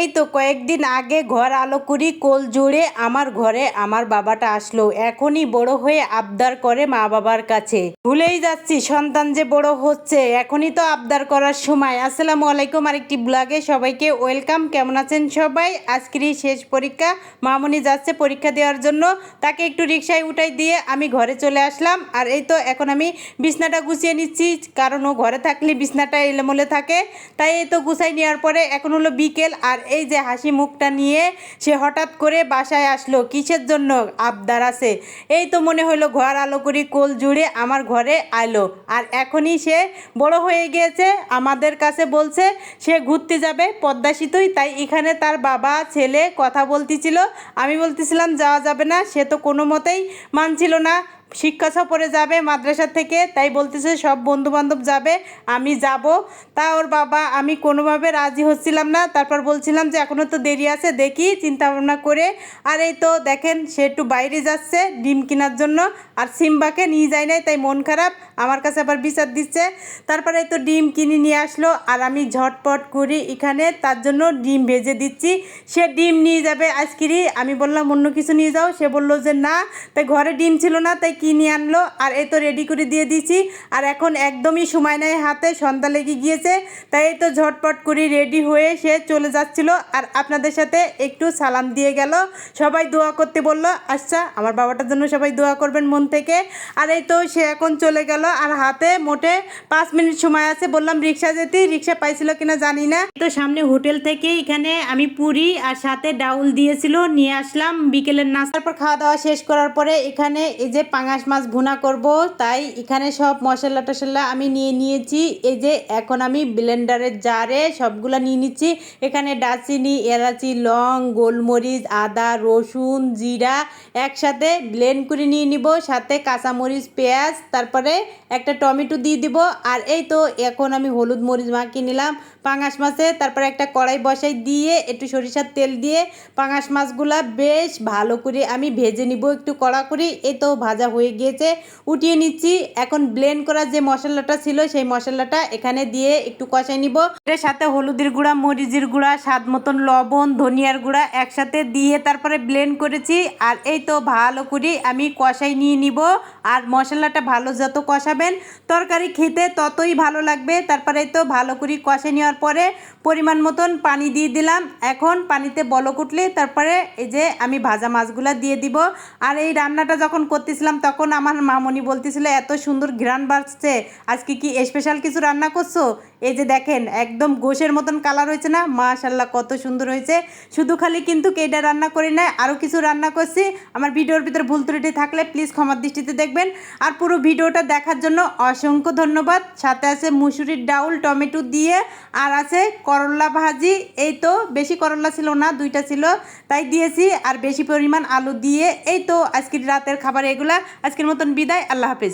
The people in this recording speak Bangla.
এই তো কয়েকদিন আগে ঘর আলো করি, কোল জুড়ে আমার ঘরে আমার বাবাটা আসলো। এখনই বড় হয়ে আবদার করে মা বাবার কাছে। ভুলেই যাচ্ছি, সন্তান যে বড় হচ্ছে, এখনই তো আবদার করার সময়। আসসালামু আলাইকুম আরেকটি ব্লগে সবাইকে ওয়েলকাম। কেমন আছেন সবাই? আজকেরই শেষ পরীক্ষা। মামনি যাচ্ছে পরীক্ষা দেওয়ার জন্য। তাকে একটু রিক্সায় উঠাই দিয়ে আমি ঘরে চলে আসলাম। আর এই তো এখন আমি বিছনাটা গুছিয়ে নিচ্ছি, কারণ ও ঘরে থাকলে বিছনাটা এলোমেলো থাকে। তাই এই তো গুছাই নেওয়ার পরে এখন হলো বিকেল। আর এই যে হাসি মুখটা নিয়ে সে হঠাৎ করে বাসায় আসলো। কিসের জন্য আবদার আছে? এই তো মনে হলো ঘর আলো করি কোল জুড়ে আমার ঘরে আইলো। আর এখনই সে বড় হয়ে গিয়েছে, আমাদের কাছে বলছে সে ঘুরতে যাবে পদ্মা সেতুই। তাই এখানে তার বাবা, ছেলে কথা বলতেছিল। আমি বলতেছিলাম, যাওয়া যাবে না, সে তো কোনো মতেই মানছিল না। শিক্ষা সফরে যাবে মাদ্রাসা থেকে, তাই বলতেছে সব বন্ধু বান্ধব যাবে, আমি যাব। তা ওর বাবা, আমি কোনোভাবে রাজি হচ্ছিলাম না, তারপর বলছিলাম যে এখনও তো দেরি আছে, দেখি চিন্তা ভাবনা করে। আর এই তো দেখেন, সে একটু বাইরে যাচ্ছে, ডিম কেনার জন্য, আর সিম্বাকে নিয়ে যায় নাই, তাই মন খারাপ, আমার কাছে আবার বিচার দিচ্ছে। তারপরে তো ডিম কিনে নিয়ে আসলো, আর আমি ঝটপট করি এখানে তার জন্য ডিম ভেজে দিচ্ছি। সে ডিম নিয়ে যাবে আজকেরই আমি বললাম অন্য কিছু নিয়ে যাও, সে বলল যে না, তাই ঘরে ডিম ছিল না, তাই কিনে আনলো, আর এই তো রেডি করে দিয়ে দিয়েছি। আর এখন একদমই সময় নেই হাতে, সন্ধ্যা লেগে গিয়েছে। তাই এই তো ঝটপট করে রেডি হয়ে সে চলে যাচ্ছিল। আর আপনাদের সাথে একটু সালাম দিয়ে গেল। সবাই দোয়া করতে বলল আচ্ছা আমার বাবাটার জন্য সবাই দোয়া করবেন মন থেকে। আর এই তো সে এখন চলে গেল। আর হাতে মোটে পাঁচ মিনিট সময় আছে। বললাম, রিক্সা যেতে, রিক্সা পাইছিল কিনা জানি না। তো সামনে হোটেল থেকে এখানে আমি পুরি আর সাথে ডাউল দিয়েছিল। নিয়ে আসলাম বিকেলের নাস্তার পর খাওয়া দাওয়া শেষ করার পরে এখানে এই যে পাঙাশ মাছ ভুনা করব, তাই এখানে সব মশলা টশলা আমি নিয়ে নিয়েছি। এই যে এখন আমি ব্লেন্ডারের জারে সবগুলা নিয়ে নিচ্ছি। এখানে দারচিনি, এলাচি, লং, গোলমরিচ, আদা, রসুন, জিরা একসাথে ব্লেন্ড করে নিয়ে নিব। সাথে কাঁচামরিচ, পেঁয়াজ, তারপরে একটা টমেটো দিয়ে দিব। আর এই তো এখন আমি হলুদ মরিচ মাখিয়ে নিলাম পাঙাশ মাছে। তারপরে একটা কড়াই বসাই দিয়ে একটু সরিষার তেল দিয়ে পাঙাশ মাছগুলা বেশ ভালো করে আমি ভেজে নিব একটু কড়া করে এই তো ভাজা হয়ে গিয়েছে। উঠিয়ে নিচ্ছি। এখন ব্লেন্ড করা যে মশলাটা ছিল, সেই মশলাটা এখানে দিয়ে একটু কষাই নিব। এর সাথে হলুদের গুঁড়া, মরিচের গুঁড়া, স্বাদ মতন লবণ, ধনিয়ার গুঁড়া একসাথে দিয়ে তারপরে ব্লেন্ড করেছি। আর এই তো ভালো করে আমি কষাই নিয়ে নিব। আর মশলাটা ভালো যত কষাবেন, তরকারি খেতে ততই ভালো লাগবে। তারপরে তো ভালো করে কষে নেওয়ার পরে পরিমাণ মতন পানি দিয়ে দিলাম। এখন পানিতে বলক উঠলে তারপরে এই যে আমি ভাজা মাছগুলা দিয়ে দিব। আর এই রান্নাটা যখন করতেছিলাম তখন আমার মামনি বলতেছিল, এত সুন্দর ঘ্রাণ বাড়ছে আজকে কি স্পেশাল কিছু রান্না করছ? এই যে দেখেন, একদম গোশের মতন কালার হয়েছে না? মাশাল্লাহ কত সুন্দর হয়েছে। শুধু খালি কিন্তু কেটা রান্না করি না আরও কিছু রান্না করছি। আমার ভিডিওর ভিতরে ভুল ত্রুটি থাকলে প্লিজ ক্ষমার দৃষ্টিতে দেখবেন। আর পুরো ভিডিওটা দেখার জন্য অসংখ্য ধন্যবাদ। সাথে আছে মুসুরির ডাউল, টমেটো দিয়ে, আর আছে করলা ভাজি। এই তো বেশি করলা ছিল না, দুইটা ছিল, তাই দিয়েছি। আর বেশি পরিমাণ আলু দিয়ে, এই তো আজকের রাতের খাবার এগুলা। আজকের মতন বিদায় আল্লাহ হাফিজ।